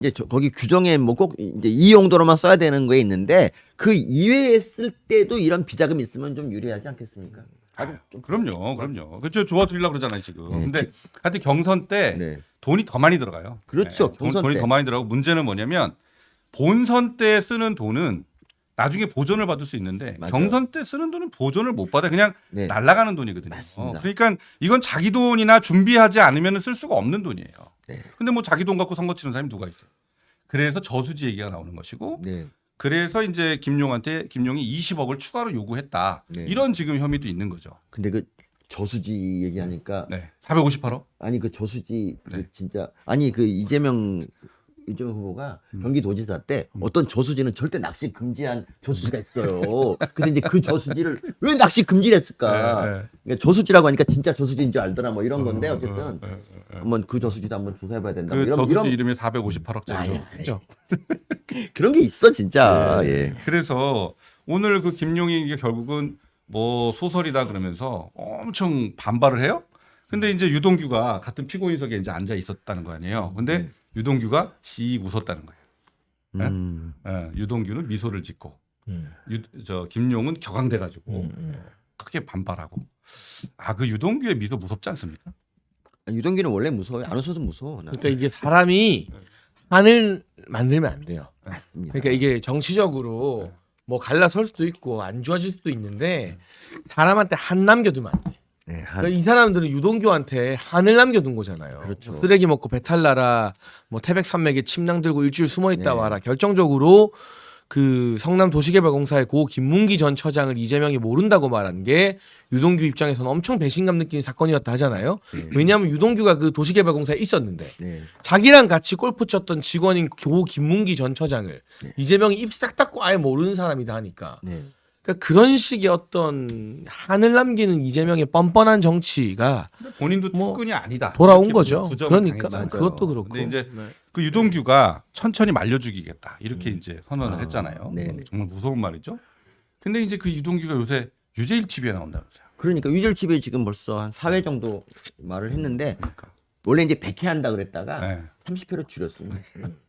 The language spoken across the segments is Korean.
이제 저- 거기 규정에 뭐 꼭 이제 이 용도로만 써야 되는 거에 있는데 그 이외에 쓸 때도 이런 비자금 있으면 좀 유리하지 않겠습니까? 아주 좀 그럼요, 그럼요. 그렇죠. 도와드리려고 그러잖아요 지금. 네, 근데 하여튼 경선 때 네. 돈이 더 많이 들어가요. 그렇죠, 네, 돈, 경선 돈이 때. 더 많이 들어가고 문제는 뭐냐면 본선 때 쓰는 돈은 나중에 보존을 받을 수 있는데 맞아요. 경선 때 쓰는 돈은 보존을 못 받아 그냥 네. 날아가는 돈이거든요. 맞습니다. 그러니까 이건 자기 돈이나 준비하지 않으면 쓸 수가 없는 돈이에요. 네. 근데 뭐 자기 돈 갖고 선거 치는 사람이 누가 있어요? 그래서 저수지 얘기가 나오는 것이고 네. 그래서 이제 김용한테 김용이 20억을 추가로 요구했다. 네. 이런 지금 혐의도 있는 거죠. 근데 그 저수지 얘기하니까 네. 458억? 아니 그 저수지 그 네. 진짜 아니 그 이재명 이재명 후보가 음. 경기도지사 때 어떤 저수지는 절대 낚시 금지한 저수지가 있어요. 근데 이제 그 저수지를 왜 낚시 금지를 했을까? 네, 네. 그러니까 저수지라고 하니까 진짜 저수지인 줄 알더라 뭐 이런 건데 어, 어쨌든 어, 어, 어, 어. 한번 그 저수지도 한번 조사해봐야 된다. 뭐그 이런 저수지 이런 이름이 458억짜리죠. 아이, 그렇죠. 그런 게 있어 진짜. 네. 예. 그래서 오늘 그 이게 결국은 뭐 소설이다 그러면서 엄청 반발을 해요. 근데 이제 유동규가 같은 피고인석에 이제 앉아 있었다는 거 아니에요. 근데 네. 유동규가 씩 웃었다는 거예요. 네? 음. 예, 유동규는 미소를 짓고 음. 유, 저 김용은 격앙돼 가지고 음, 음. 크게 반발하고 아 그 유동규의 미소 무섭지 않습니까? 유동규는 원래 무서워요. 안 웃어도 무서워. 나. 그러니까 이게 사람이 한을 만들면 안 돼요. 맞습니다. 그러니까 이게 정치적으로 뭐 갈라설 수도 있고 안 좋아질 수도 있는데 사람한테 한 남겨두면 안 돼. 네, 한- 그러니까 이 사람들은 유동규한테 한을 남겨둔 거잖아요. 그렇죠. 뭐 쓰레기 먹고 배탈 나라, 뭐 태백산맥에 침낭 들고 일주일 숨어 있다 네. 와라. 결정적으로 그 성남 도시개발공사의 고 김문기 전 처장을 이재명이 모른다고 말한 게 유동규 입장에서는 엄청 배신감 느끼는 사건이었다 하잖아요. 네. 왜냐하면 유동규가 그 도시개발공사에 있었는데 네. 자기랑 같이 골프 쳤던 직원인 고 김문기 전 처장을 네. 이재명이 입 싹 닫고 아예 모르는 사람이다 하니까 네. 그러니까 그런 식의 어떤 한을 남기는 이재명의 뻔뻔한 정치가 본인도 뭐 특근이 아니다. 돌아온 거죠. 그러니까 당했잖아요. 그것도 그렇고. 근데 이제 네. 그 유동규가 천천히 말려 죽이겠다 이렇게 이제 선언을 아, 했잖아요. 네네. 정말 무서운 말이죠. 근데 이제 그 유동규가 요새 유재일 TV에 나온다면서요. 그러니까 유절집에 지금 벌써 한 4회 정도 말을 했는데 그러니까. 원래 이제 100회 한다 그랬다가 네. 30회로 줄였습니다.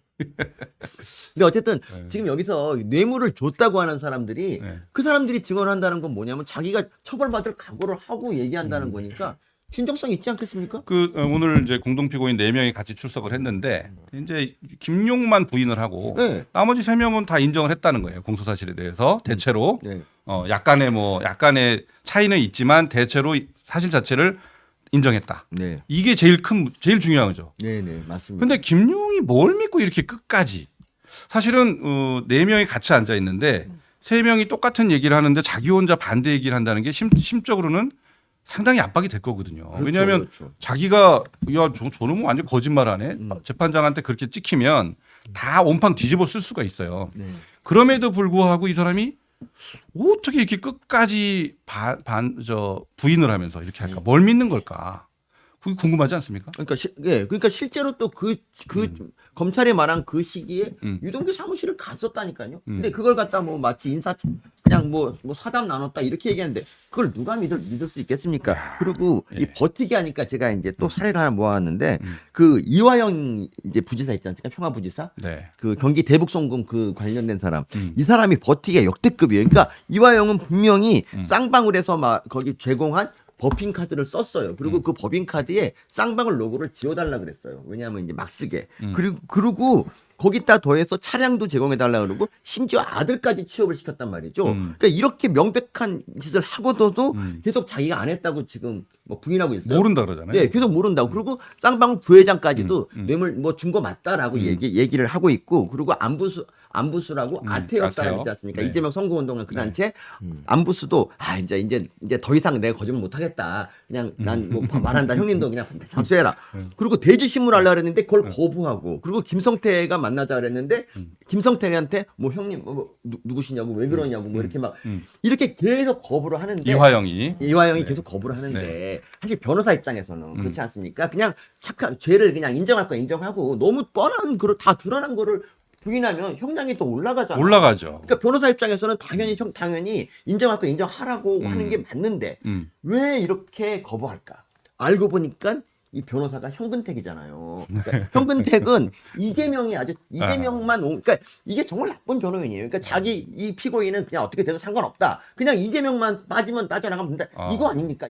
근데 어쨌든 네. 지금 여기서 뇌물을 줬다고 하는 사람들이 네. 그 사람들이 증언한다는 건 뭐냐면 자기가 처벌받을 각오를 하고 얘기한다는 음. 거니까 신정성 있지 않겠습니까? 그 어, 오늘 이제 공동 피고인 네 명이 같이 출석을 했는데 이제 김용만 부인을 하고 네. 나머지 세 명은 다 인정을 했다는 거예요. 공소 사실에 대해서 대체로 네. 어 약간의 뭐 약간의 차이는 있지만 대체로 이 사실 자체를 인정했다. 네. 이게 제일 큰 제일 중요한 거죠. 네, 네, 맞습니다. 근데 김용이 뭘 믿고 이렇게 끝까지 사실은 어, 네 명이 같이 앉아 있는데 세 명이 똑같은 얘기를 하는데 자기 혼자 반대 얘기를 한다는 게 심, 심적으로는 상당히 압박이 될 거거든요. 그렇죠, 왜냐하면 그렇죠. 자기가 야 저, 저는 뭐 완전 거짓말하네 음. 재판장한테 그렇게 찍히면 다 온팡 뒤집어 쓸 수가 있어요. 네. 그럼에도 불구하고 이 사람이 어떻게 이렇게 끝까지 반, 반, 저 부인을 하면서 이렇게 할까? 뭘 믿는 걸까? 그게 궁금하지 않습니까? 그러니까 시, 예, 그러니까 실제로 또 그그 검찰이 말한 그 시기에 음. 유동규 사무실을 갔었다니까요. 음. 근데 그걸 갖다 뭐 마치 인사 그냥 뭐, 뭐 사담 나눴다 이렇게 얘기하는데 그걸 누가 믿을 믿을 수 있겠습니까? 그리고 이 예. 버티기 하니까 제가 이제 또 사례를 하나 모았는데 음. 그 이화영 이제 부지사 있지 않습니까? 평화부지사 네. 그 경기 대북송금 그 관련된 사람 음. 이 사람이 버티기가 역대급이에요. 그러니까 이화영은 분명히 음. 쌍방울 에서 막 거기 제공한 법인 카드를 썼어요. 그리고 음. 그 법인 카드에 쌍방울 로고를 지워달라 그랬어요. 왜냐하면 이제 막 쓰게. 음. 그리고 그리고 거기다 더해서 차량도 제공해달라 그러고 심지어 아들까지 취업을 시켰단 말이죠. 음. 그러니까 이렇게 명백한 짓을 하고도 음. 계속 자기가 안 했다고 지금 뭐 부인하고 있어요. 모른다 그러잖아요. 네, 계속 모른다고. 그리고 쌍방울 부회장까지도 음, 음. 뇌물 뭐 준 거 맞다라고 음. 얘기 얘기를 하고 있고 그리고 안부수 안부수라고 음, 아태역 사람. 있지 않습니까? 네. 이재명 선거운동은 그 네. 단체 음. 안부수도 아 이제 이제 이제 더 이상 내가 거짓말 못 하겠다. 그냥 난 뭐 말한다. 형님도 그냥 잠수해라. 음. 그리고 대지 신문 하려 그랬는데 그걸 거부하고 그리고 김성태가 만나자 그랬는데 음. 김성태한테 뭐 형님 뭐 누, 누구시냐고 왜 그러냐고 뭐 이렇게 막 음. 이렇게 계속 거부를 하는데 이화영이 이화영이 네. 계속 거부를 하는데 네. 사실 변호사 입장에서는 음. 그렇지 않습니까? 그냥 착한 죄를 그냥 인정할 거 인정하고 너무 뻔한 그다 드러난 거를 부인하면 형량이 또 올라가잖아. 올라가죠. 그러니까 변호사 입장에서는 당연히 형 당연히 인정할 거 인정하라고 음. 하는 게 맞는데 음. 왜 이렇게 거부할까? 알고 보니까 이 변호사가 현근택이잖아요. 그러니까 현근택은 이재명이 아주 이재명만 오, 그러니까 이게 정말 나쁜 변호인이에요. 그러니까 자기 이 피고인은 그냥 어떻게 돼도 상관없다. 그냥 이재명만 빠지면 빠져나가면 된다. 아. 이거 아닙니까?